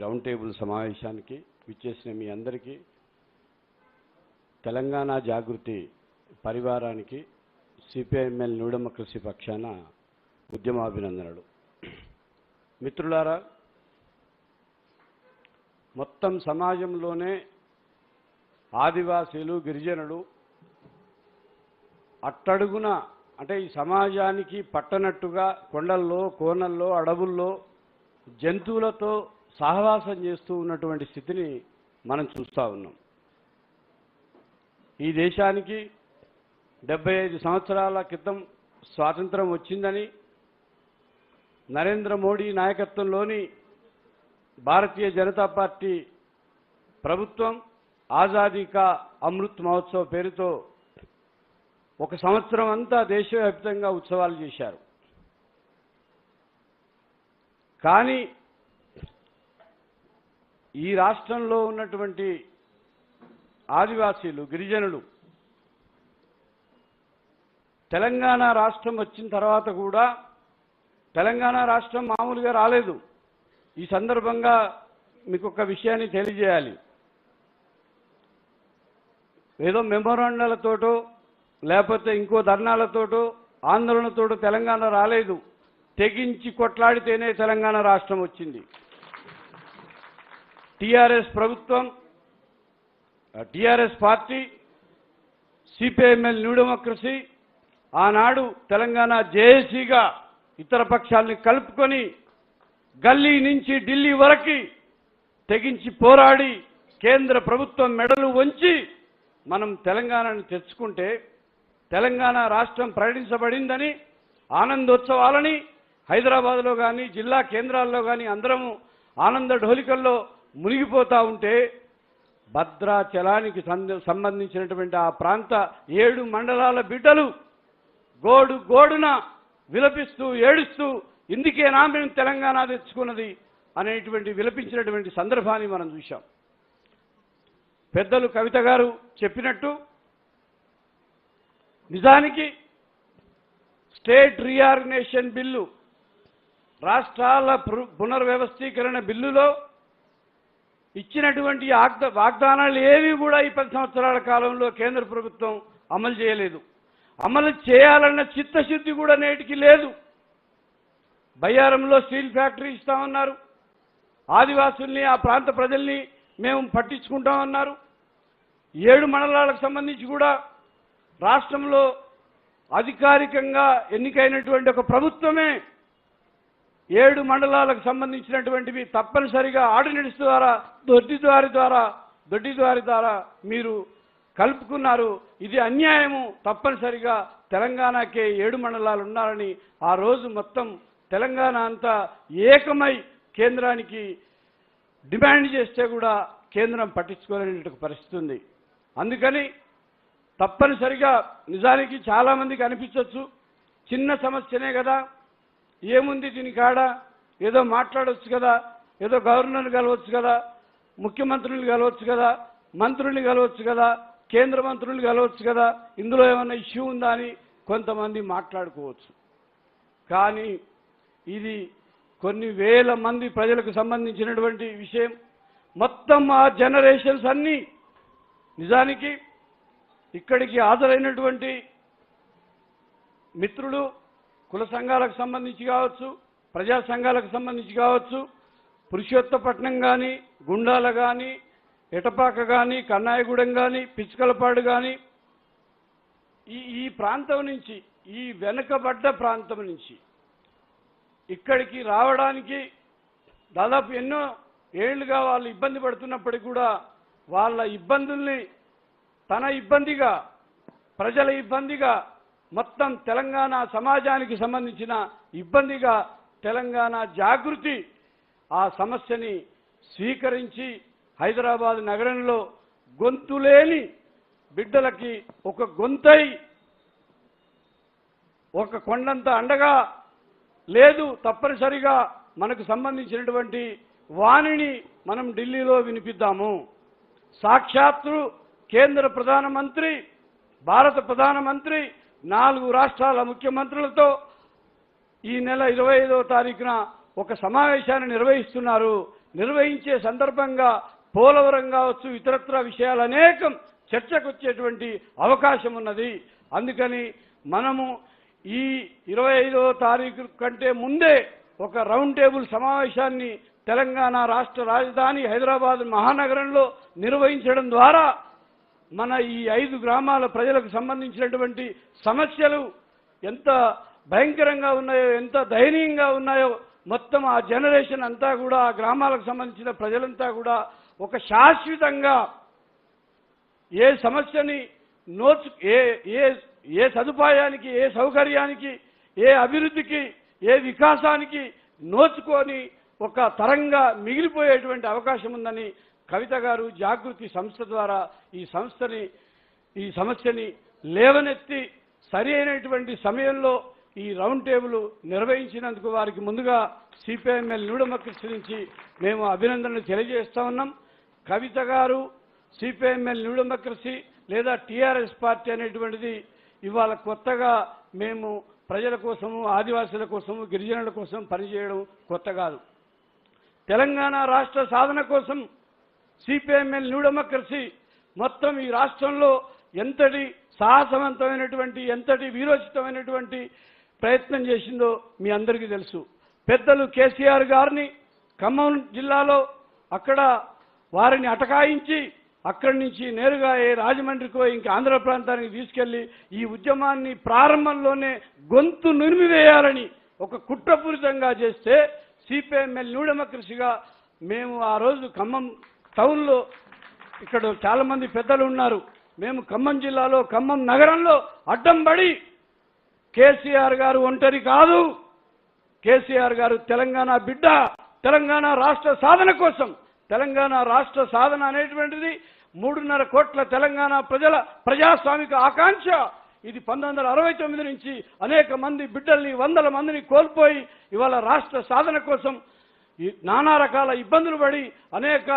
Round table సమావేశానికి విచ్చేసిన మీ అందరికీ తెలంగాణ జాగృతి పరివారానికి సిపిఐఎంఎల్ నూడమ్మ కృషి పక్షాన ఉద్యమాభినందనలు. మిత్రులారా మొత్తం సమాజంలోనే ఆదివాసీలు గిరిజనులు అట్టడుగున అంటే ఈ సమాజానికి పట్టనట్టుగా కొండల్లో కోనల్లో అడవుల్లో జంతువులతో సహవాసం చేస్తూ ఉన్నటువంటి స్థితిని మనం చూస్తూ ఉన్నాం. ఈ దేశానికి డెబ్బై ఐదు సంవత్సరాల క్రితం స్వాతంత్రం వచ్చిందని నరేంద్ర మోడీ నాయకత్వంలోని భారతీయ జనతా పార్టీ ప్రభుత్వం ఆజాదీ కా అమృత్ మహోత్సవ్ పేరుతో ఒక సంవత్సరం అంతా దేశవ్యాప్తంగా ఉత్సవాలు చేశారు. కానీ ఈ రాష్ట్రంలో ఉన్నటువంటి ఆదివాసీలు గిరిజనులు తెలంగాణ రాష్ట్రం వచ్చిన తర్వాత కూడా తెలంగాణ రాష్ట్రం మామూలుగా రాలేదు. ఈ సందర్భంగా మీకు ఒక విషయాన్ని తెలియజేయాలి. ఏదో మెమోరాండాలతోటో లేకపోతే ఇంకో ధర్నాలతోటో ఆందోళనతోటో తెలంగాణ రాలేదు. తెగించి కొట్లాడితేనే తెలంగాణ రాష్ట్రం వచ్చింది. టిఆర్ఎస్ ప్రభుత్వం TRS party CPIML new democracy ఆనాడు తెలంగాణ జేఏసీగా ఇతర పక్షాలని కలుపుకొని గల్లీ నుంచి ఢిల్లీ వరకు తెగించి పోరాడి కేంద్ర ప్రభుత్వం మెడలు వంచి మనం తెలంగాణను తెచ్చుకుంటే తెలంగాణ రాష్ట్రం ప్రకటించబడిందని ఆనందోత్సవాలని హైదరాబాద్లో కానీ జిల్లా కేంద్రాల్లో కానీ అందరము ఆనంద ఢోలికల్లో మునిగిపోతూ ఉంటే భద్రాచలానికి సంబంధించినటువంటి ఆ ప్రాంత ఏడు మండలాల బిడ్డలు గోడు గోడున విలపిస్తూ ఏడుస్తూ ఇందుకేనా మేము తెలంగాణ తెచ్చుకున్నది అనేటువంటి విలపించినటువంటి సందర్భాన్ని మనం చూశాం. పెద్దలు కవిత గారు చెప్పినట్టు నిజానికి స్టేట్ రీఆర్గనైజేషన్ బిల్లు రాష్ట్రాల పు- పునర్వ్యవస్థీకరణ బిల్లులో ఇచ్చినటువంటి వాగ్దానాలు ఏవి కూడా ఈ పది సంవత్సరాల కాలంలో కేంద్ర ప్రభుత్వం అమలు చేయలేదు. అమలు చేయాలన్న చిత్తశుద్ధి కూడా నేటికి లేదు. బయ్యారంలో స్టీల్ ఫ్యాక్టరీ ఇస్తామన్నారు. ఆదివాసుల్ని ఆ ప్రాంత ప్రజల్ని మేము పట్టించుకుంటామన్నారు. ఏడు మండలాలకు సంబంధించి కూడా రాష్ట్రంలో అధికారికంగా ఎన్నికైనటువంటి ఒక ప్రభుత్వమే ఏడు మండలాలకు సంబంధించినటువంటివి తప్పనిసరిగా ఆర్డినెన్స్ ద్వారా దొడ్డి ద్వారి ద్వారా దొడ్డి ద్వారి ద్వారా మీరు కలుపుకున్నారు. ఇది అన్యాయము. తప్పనిసరిగా తెలంగాణకే ఏడు మండలాలు ఉన్నారని ఆ రోజు మొత్తం తెలంగాణ అంతా ఏకమై కేంద్రానికి డిమాండ్ చేస్తే కూడా కేంద్రం పట్టించుకోలేని పరిస్థితి ఉంది. అందుకని తప్పనిసరిగా నిజానికి చాలామందికి అనిపించవచ్చు చిన్న సమస్యనే కదా. ఏముంది దీని కాడ? ఏదో మాట్లాడవచ్చు కదా ఏదో గవర్నర్ని కలవచ్చు కదా ముఖ్యమంత్రుల్ని కలవచ్చు కదా మంత్రుల్ని కలవచ్చు కదా కేంద్ర మంత్రుల్ని కలవచ్చు కదా ఇందులో ఏమైనా ఇష్యూ ఉందా అని కొంతమంది మాట్లాడుకోవచ్చు. కానీ ఇది కొన్ని వేల మంది ప్రజలకు సంబంధించినటువంటి విషయం. మొత్తం ఆ జనరేషన్స్ అన్నీ నిజానికి ఇక్కడికి హాజరైనటువంటి మిత్రులు కుల సంఘాలకు సంబంధించి కావచ్చు ప్రజా సంఘాలకు సంబంధించి కావచ్చు పురుషోత్తపట్నం కానీ గుండాల కానీ ఎటపాక కానీ కన్నాయగూడెం కానీ పిచ్చుకలపాడు కానీ ఈ ఈ ప్రాంతం నుంచి ఈ వెనుకబడ్డ ప్రాంతం నుంచి ఇక్కడికి రావడానికి దాదాపు ఎన్నో ఏళ్ళుగా వాళ్ళు ఇబ్బంది పడుతున్నప్పటికీ కూడా వాళ్ళ ఇబ్బందుల్ని తన ఇబ్బందిగా ప్రజల ఇబ్బందిగా మొత్తం తెలంగాణ సమాజానికి సంబంధించిన ఇబ్బందిగా తెలంగాణ జాగృతి ఆ సమస్యని స్వీకరించి హైదరాబాద్ నగరంలో గొంతులేని బిడ్డలకి ఒక గొంతై ఒక కొండంత అండగా లేదు తప్పనిసరిగా మనకు సంబంధించినటువంటి వాణిని మనం ఢిల్లీలో వినిపిద్దాము. సాక్షాత్తు కేంద్ర ప్రధానమంత్రి భారత ప్రధానమంత్రి నాలుగు రాష్ట్రాల ముఖ్యమంత్రులతో ఈ నెల ఇరవై ఐదవ తారీఖున ఒక సమావేశాన్ని నిర్వహిస్తున్నారు. నిర్వహించే సందర్భంగా పోలవరం కావచ్చు ఇతరత్ర విషయాలు అనేకం చర్చకు వచ్చేటువంటి అవకాశం ఉన్నది అందుకని మనము ఈ ఇరవై ఐదవ తారీఖు కంటే ముందే ఒక రౌండ్ టేబుల్ సమావేశాన్ని తెలంగాణ రాష్ట్ర రాజధాని హైదరాబాద్ మహానగరంలో నిర్వహించడం ద్వారా మన ఈ ఐదు గ్రామాల ప్రజలకు సంబంధించినటువంటి సమస్యలు ఎంత భయంకరంగా ఉన్నాయో ఎంత దయనీయంగా ఉన్నాయో మొత్తం ఆ జనరేషన్ అంతా కూడా ఆ గ్రామాలకు సంబంధించిన ప్రజలంతా కూడా ఒక శాశ్వతంగా ఏ సమస్యని నోచు ఏ ఏ ఏ సదుపాయానికి ఏ సౌకర్యానికి ఏ అభివృద్ధికి ఏ వికాసానికి నోచుకొని ఒక తరంగా మిగిలిపోయేటువంటి అవకాశం ఉందని కవిత గారు జాగృతి సంస్థ ద్వారా ఈ సంస్థని ఈ సమస్యని లేవనెత్తి సరి అయినటువంటి సమయంలో ఈ రౌండ్ టేబుల్ నిర్వహించినందుకు వారికి ముందుగా సిపిఐఎంఎల్ న్యూడమకృష్ణ నుంచి మేము అభినందనలు తెలియజేస్తా ఉన్నాం. కవిత గారు సిపిఐఎంఎల్ న్యూడమక్రసీ లేదా టీఆర్ఎస్ పార్టీ అనేటువంటిది ఇవాళ కొత్తగా మేము ప్రజల కోసము ఆదివాసుల కోసము గిరిజనుల కోసం పనిచేయడం కొత్త కాదు. తెలంగాణ రాష్ట్ర సాధన కోసం సిపిఎంఎల్ న్యూ డెమోక్రసీ మొత్తం ఈ రాష్ట్రంలో ఎంతటి సాహసవంతమైనటువంటి ఎంతటి వీరోచితమైనటువంటి ప్రయత్నం చేసిందో మీ అందరికీ తెలుసు. పెద్దలు కేసీఆర్ గారిని ఖమ్మం జిల్లాలో అక్కడ వారిని అటకాయించి అక్కడి నుంచి నేరుగా ఏ రాజమండ్రికో ఇంకా ఆంధ్ర ప్రాంతానికి తీసుకెళ్ళి ఈ ఉద్యమాన్ని ప్రారంభంలోనే గొంతు నురిమివేయాలని ఒక కుట్రపూరితంగా చేస్తే సిపిఎంఎల్ న్యూ డెమోక్రసీగా మేము ఆ రోజు ఖమ్మం టౌన్లో ఇక్కడ చాలామంది పెద్దలు ఉన్నారు. మేము ఖమ్మం జిల్లాలో ఖమ్మం నగరంలో అడ్డం పడి కేసీఆర్ గారు ఒంటరి కాదు. కేసీఆర్ గారు తెలంగాణ బిడ్డ. తెలంగాణ రాష్ట్ర సాధన కోసం. తెలంగాణ రాష్ట్ర సాధన అనేటువంటిది మూడున్నర కోట్ల తెలంగాణ ప్రజల ప్రజాస్వామిక ఆకాంక్ష. ఇది పంతొమ్మిది అరవై తొమ్మిది నుంచి అనేక మంది బిడ్డల్ని వందల మందిని కోల్పోయి ఇవాళ రాష్ట్ర సాధన కోసం నానా రకాల ఇబ్బందులు పడి అనేక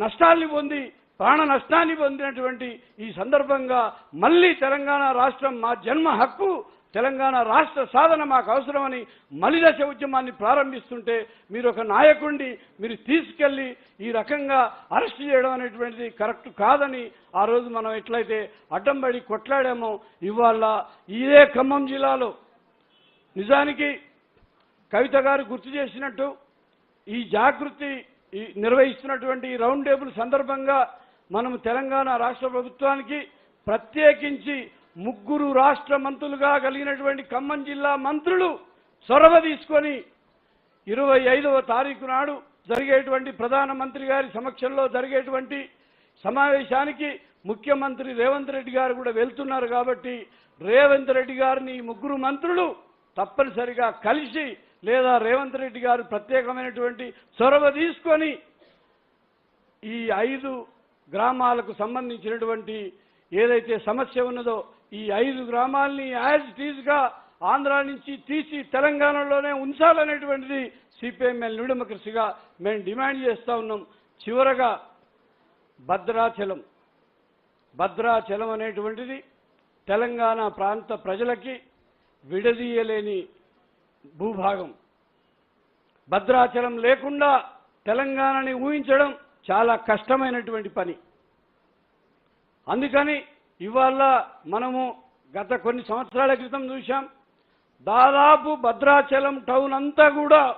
నష్టాల్ని పొంది ప్రాణ నష్టాన్ని పొందినటువంటి ఈ సందర్భంగా మళ్ళీ తెలంగాణ రాష్ట్రం మా జన్మ హక్కు తెలంగాణ రాష్ట్ర సాధన మాకు అవసరమని మలిదశ ఉద్యమాన్ని ప్రారంభిస్తుంటే మీరు ఒక నాయకుడిని మీరు తీసుకెళ్ళి ఈ రకంగా అరెస్ట్ చేయడం అనేటువంటిది కరెక్ట్ కాదని ఆ రోజు మనం ఎట్లయితే అడ్డంబడి కొట్లాడామో ఇవాళ ఇదే ఖమ్మం జిల్లాలో. నిజానికి కవిత గారు గుర్తు చేసినట్టు ఈ జాగృతి ఈ నిర్వహిస్తున్నటువంటి రౌండ్ టేబుల్ సందర్భంగా మనం తెలంగాణ రాష్ట్ర ప్రభుత్వానికి ప్రత్యేకించి ముగ్గురు రాష్ట్ర మంత్రులుగా కలిగినటువంటి ఖమ్మం జిల్లా మంత్రులు చొరవ తీసుకొని ఇరవై ఐదవ తారీఖు నాడు జరిగేటువంటి ప్రధానమంత్రి గారి సమక్షంలో జరిగేటువంటి సమావేశానికి ముఖ్యమంత్రి రేవంత్ రెడ్డి గారు కూడా వెళ్తున్నారు కాబట్టి రేవంత్ రెడ్డి గారిని ముగ్గురు మంత్రులు తప్పనిసరిగా కలిసి లేదా రేవంత్ రెడ్డి గారు ప్రత్యేకమైనటువంటి చొరవ తీసుకొని ఈ ఐదు గ్రామాలకు సంబంధించినటువంటి ఏదైతే సమస్య ఉన్నదో ఈ ఐదు గ్రామాల్ని యాజ్ టీజ్గా ఆంధ్ర నుంచి తీసి తెలంగాణలోనే ఉంచాలనేటువంటిది సిపిఎంఎల్ న్యూడెమోక్రసీగా మేము డిమాండ్ చేస్తూ ఉన్నాం. చివరగా భద్రాచలం. భద్రాచలం అనేటువంటిది తెలంగాణ ప్రాంత ప్రజలకి విడదీయలేని భూభాగం. భద్రాచలం లేకుండా తెలంగాణని ఊహించడం చాలా కష్టమైనటువంటి పని. అందుకని ఇవాళ మనము గత కొన్ని సంవత్సరాల క్రితం చూశాం దాదాపు భద్రాచలం టౌన్ అంతా కూడా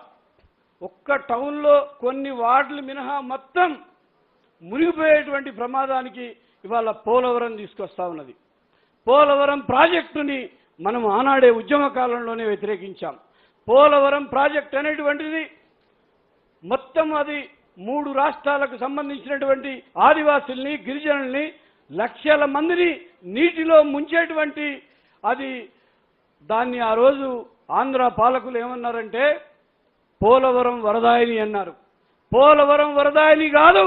ఒక్క టౌన్లో కొన్ని వార్డులు మినహా మొత్తం మునిగిపోయేటువంటి ప్రమాదానికి ఇవాళ పోలవరం తీసుకొస్తా ఉన్నది. పోలవరం ప్రాజెక్టుని మనం ఆనాడే ఉద్యమ కాలంలోనే వ్యతిరేకించాం. పోలవరం ప్రాజెక్ట్ అనేటువంటిది మొత్తం అది మూడు రాష్ట్రాలకు సంబంధించినటువంటి ఆదివాసుల్ని గిరిజనుల్ని లక్షల మందిని నీటిలో ముంచేటువంటి అది దాన్ని ఆ రోజు ఆంధ్ర పాలకులు ఏమన్నారంటే పోలవరం వరదాయిని అన్నారు. పోలవరం వరదాయిని కాదు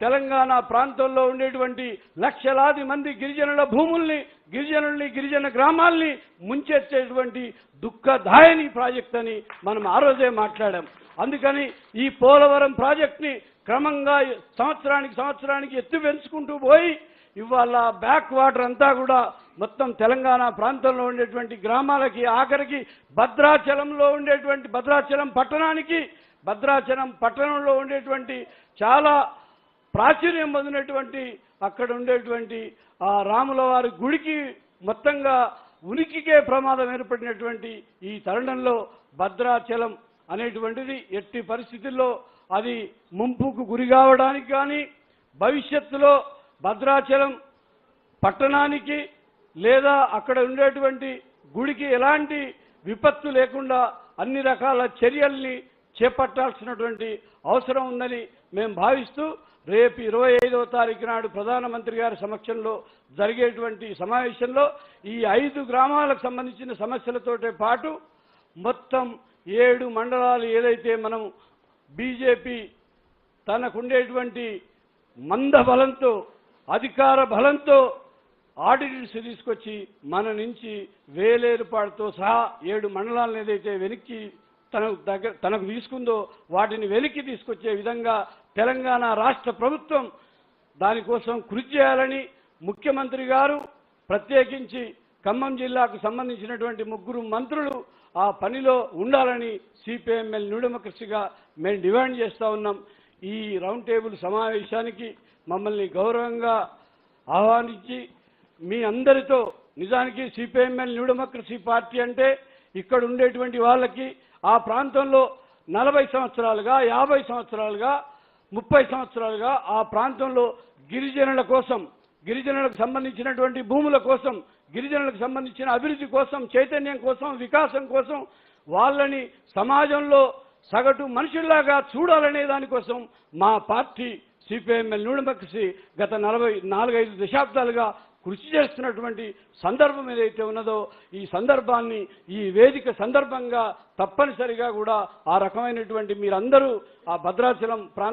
తెలంగాణ ప్రాంతంలో ఉండేటువంటి లక్షలాది మంది గిరిజనుల భూముల్ని గిరిజనుల్ని గిరిజన గ్రామాల్ని ముంచెత్తేటువంటి దుఃఖదాయని ప్రాజెక్ట్ అని మనం ఆ రోజే మాట్లాడాం. అందుకని ఈ పోలవరం ప్రాజెక్ట్ని క్రమంగా సంవత్సరానికి సంవత్సరానికి ఎత్తు పెంచుకుంటూ పోయి ఇవాళ బ్యాక్ వాటర్ అంతా కూడా మొత్తం తెలంగాణ ప్రాంతంలో ఉండేటువంటి గ్రామాలకి ఆఖరికి భద్రాచలంలో ఉండేటువంటి భద్రాచలం పట్టణానికి భద్రాచలం పట్టణంలో ఉండేటువంటి చాలా ప్రాచుర్యం పొందినటువంటి అక్కడ ఉండేటువంటి ఆ రాముల వారి గుడికి మొత్తంగా ఉనికికే ప్రమాదం ఏర్పడినటువంటి ఈ తరుణంలో భద్రాచలం అనేటువంటిది ఎట్టి పరిస్థితుల్లో అది ముంపుకు గురి కావడానికి కానీ భవిష్యత్తులో భద్రాచలం పట్టణానికి లేదా అక్కడ ఉండేటువంటి గుడికి ఎలాంటి విపత్తు లేకుండా అన్ని రకాల చర్యల్ని చేపట్టాల్సినటువంటి అవసరం ఉందని మేము భావిస్తూ రేపు ఇరవై ఐదవ తారీఖు నాడు ప్రధానమంత్రి గారి సమక్షంలో జరిగేటువంటి సమావేశంలో ఈ ఐదు గ్రామాలకు సంబంధించిన సమస్యలతోటే పాటు మొత్తం ఏడు మండలాలు ఏదైతే మనం బీజేపీ తనకుండేటువంటి మంద బలంతో అధికార బలంతో ఆడిటర్స్ తీసుకొచ్చి మన నుంచి వేలేరుపాటుతో సహా ఏడు మండలాలను ఏదైతే వెనక్కి తనకు దగ్గర తనకు తీసుకుందో వాటిని వెలికి తీసుకొచ్చే విధంగా తెలంగాణ రాష్ట్ర ప్రభుత్వం దానికోసం కృషి చేయాలని ముఖ్యమంత్రి గారు ప్రత్యేకించి ఖమ్మం జిల్లాకు సంబంధించినటువంటి ముగ్గురు మంత్రులు ఆ పనిలో ఉండాలని సిపిఎంఎల్ న్యూడెమోక్రసీగా మేము డిమాండ్ చేస్తూ ఉన్నాం. ఈ రౌండ్ టేబుల్ సమావేశానికి మమ్మల్ని గౌరవంగా ఆహ్వానించి మీ అందరితో నిజానికి సిపిఎంఎల్ న్యూడెమోక్రసీ పార్టీ అంటే ఇక్కడ ఉండేటువంటి వాళ్ళకి ఆ ప్రాంతంలో నలభై సంవత్సరాలుగా యాభై సంవత్సరాలుగా ముప్పై సంవత్సరాలుగా ఆ ప్రాంతంలో గిరిజనుల కోసం గిరిజనులకు సంబంధించినటువంటి భూముల కోసం గిరిజనులకు సంబంధించిన అభివృద్ధి కోసం చైతన్యం కోసం వికాసం కోసం వాళ్ళని సమాజంలో సగటు మనుషుల్లాగా చూడాలనే దానికోసం మా పార్టీ సిపిఐఎంఎల్ న్యూడమక్సి గత నలభై నాలుగైదు దశాబ్దాలుగా కృషి చేస్తున్నటువంటి సందర్భం ఏదైతే ఉన్నదో ఈ సందర్భాన్ని ఈ వేదిక సందర్భంగా తప్పనిసరిగా కూడా ఆ రకమైనటువంటి మీరందరూ ఆ భద్రాచలం ప్రాంత